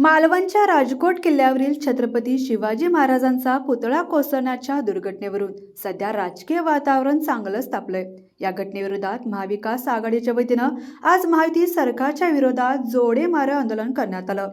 मालवणच्या राजकोट किल्ल्यावरील छत्रपती शिवाजी महाराजांचा पुतळा कोसळण्याच्या दुर्घटनेवरून सध्या राजकीय वातावरण चांगलंच तापलंय. या घटनेविरोधात महाविकास आघाडीच्या वतीनं आज माहिती सरकारच्या विरोधात जोडे मारे आंदोलन करण्यात आलं.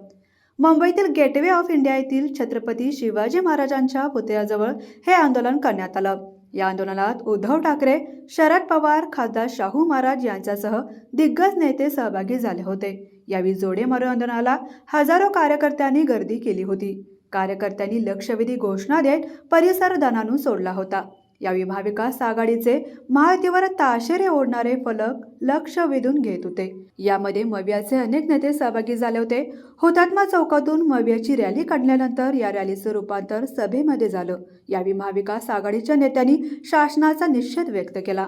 मुंबईतील गेटवे ऑफ इंडिया येथील छत्रपती शिवाजी महाराजांच्या पुतळ्याजवळ हे आंदोलन करण्यात आलं. या आंदोलनात उद्धव ठाकरे शरद पवार खासदार शाहू महाराज यांच्यासह दिग्गज नेते सहभागी झाले होते. यावेळी जोडे मारो आंदोलनाला हजारो कार्यकर्त्यांनी गर्दी केली होती. कार्यकर्त्यांनी लक्षवेधी घोषणा देत परिसर दनानून सोडला होता. यावेळी महाविकास आघाडीचे महायुतीवर ताशेरे ओढणारे फलक लक्ष वेधून घेत होते. यामध्ये मवियाचे अनेक नेते सहभागी झाले होते. हुतात्मा चौकातून मवियाची रॅली काढल्यानंतर या रॅलीचं रूपांतर सभेमध्ये झालं. यावेळी महाविकास आघाडीच्या नेत्यांनी शासनाचा निषेध व्यक्त केला.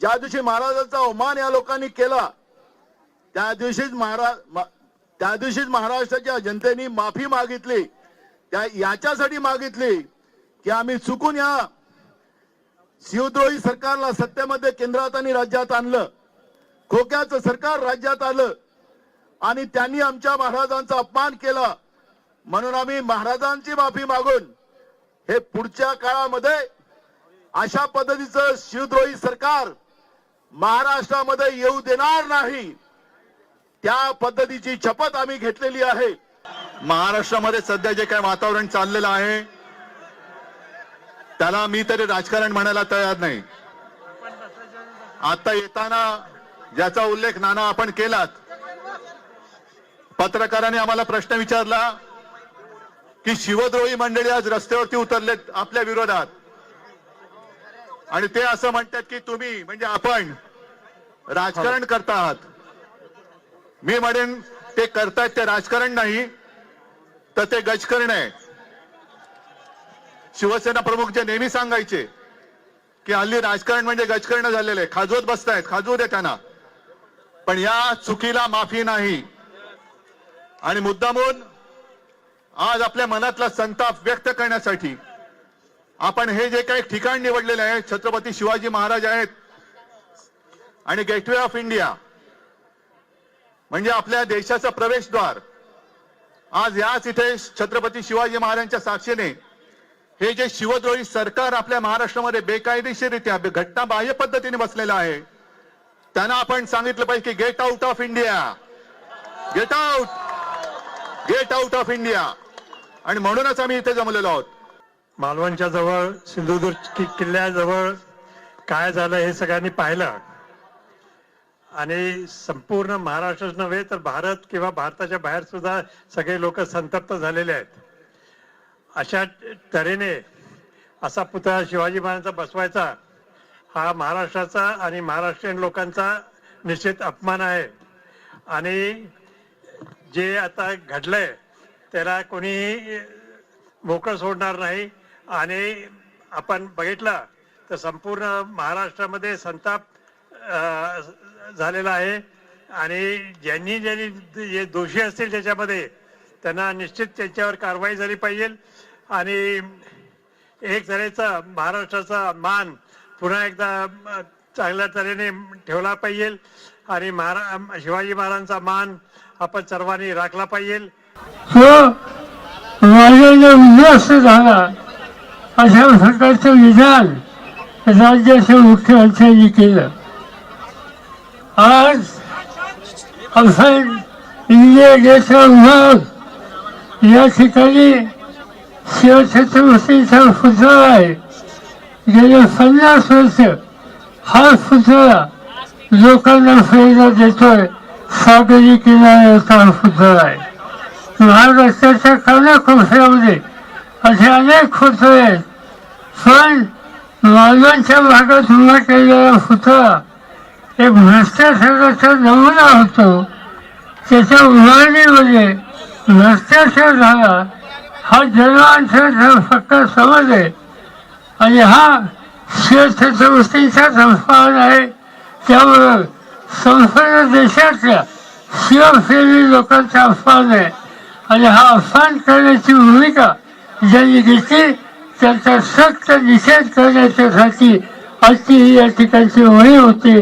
ज्या दिवशी महाराजांचा अवमान या लोकांनी केला त्या दिवशीच महाराज त्या दिवशीच महाराष्ट्राच्या जनतेने माफी मागितली. त्या याच्यासाठी मागितली की आम्ही चुकून या. शिवद्रोही सरकारला सत्तेमध्ये केंद्रात आणि राज्यात आणलं. खोक्याचं सरकार राज्यात आलं. आणि त्यांनी आमच्या महाराजांचा अपमान केला. म्हणून आम्ही महाराजांची माफी मागून हे पुढच्या काळामध्ये अशा पद्धतीचं शिवद्रोही सरकार महाराष्ट्रामध्ये येऊ देणार नाही. त्या पद्धतीची शपथ आम्ही घेतलेली आहे. महाराष्ट्रामध्ये सध्या जे काय वातावरण चाललेलं आहे त्याला मी तरी राजकारण म्हणायला तयार नाही. आता येताना ज्याचा उल्लेख नाना आपण केलात पत्रकारांनी आम्हाला प्रश्न विचारला की शिवद्रोही मंडळी आज रस्त्यावरती उतरलेत आपल्या विरोधात. आणि ते असं म्हणतात की तुम्ही म्हणजे आपण राजकारण करता आहात मी म्हणेन ते करतायत ते राजकारण नाही तर ते गजकरण आहे. शिवसेना प्रमुख जे नेहमी सांगायचे की हल्ली राजकारण म्हणजे गजकरण झालेलं आहे. खाजवत बसतायत खाजवू दे त्यांना. पण या चुकीला माफी नाही. आणि मुद्दामून आज आपल्या मनातला संताप व्यक्त करण्यासाठी आपण हे जे काही ठिकाण निवडलेलं आहे छत्रपती शिवाजी महाराज आहेत आणि गेटवे ऑफ इंडिया म्हणजे आपल्या देशाचं प्रवेशद्वार. आज याच इथे छत्रपती शिवाजी महाराजांच्या साक्षीने हे जे शिवद्रोही सरकार आपल्या महाराष्ट्रामध्ये बेकायदेशीररित्या घटनाबाह्य पद्धतीने बसलेलं आहे त्यांना आपण सांगितलं पाहिजे की get out of India get out get out of India आणि म्हणूनच आम्ही इथे जमलेलो आहोत. मालवणच्या जवळ सिंधुदुर्ग किल्ल्याजवळ काय झालं हे सगळ्यांनी पाहिलं. आणि संपूर्ण महाराष्ट्रच नव्हे तर भारत किंवा भारताच्या बाहेर सुद्धा सगळे लोक संतप्त झालेले आहेत. अशा तऱ्हेने असा पुतळा शिवाजी महाराजांचा बसवायचा हा महाराष्ट्राचा आणि महाराष्ट्रीयन लोकांचा निश्चित अपमान आहे. आणि जे आता घडलंय त्याला कोणी मोकळं सोडणार नाही. आणि आपण बघितलं तर संपूर्ण महाराष्ट्रामध्ये संताप झालेला आहे. आणि ज्यांनी ज्यांनी जे दोषी असतील त्याच्यामध्ये त्यांना निश्चित त्यांच्यावर कारवाई झाली पाहिजे. आणि एक तऱ्हेचा महाराष्ट्राचा मान पुन्हा एकदा चांगल्या तऱ्हेने ठेवला पाहिजे. आणि महारा शिवाजी महाराजांचा मान आपण सर्वांनी राखला पाहिजे. तो उल्हास झाला अशा प्रकारचं विधान राज्याच्या मुख्यमंत्र्यांनी केलं. आज आपण इंडिया गेटचा विभाग या ठिकाणी शिवछत्रपतीचा पुतळा आहे. गेले पन्नास वर्ष हा पुतळा लोकांना प्रेरणा देतोय. सागरी किनाऱ्याचा हा पुतळा आहे. महाराष्ट्राच्या कानाकोपऱ्यामध्ये असे अनेक पुतळे आहेत. पण मालवणच्या भागात उभा केलेला पुतळा एक भ्रष्टाचाराचा नमुना होतो. त्याच्या उभारणीमध्ये म्हणजे भ्रष्टाचार झाला. हा जन्मांचा फक्त समज आहे. आणि हा श्रेष्ठ संस्थेचा संस्थान आहे. त्यामुळं संपूर्ण देशातल्या शिवप्रेमी लोकांचा अपमान आहे. आणि हा अपमान करण्याची भूमिका ज्यांनी घेतली त्यांचा सक्त निषेध करण्याच्यासाठी आजची ही या ठिकाणची होळी होती.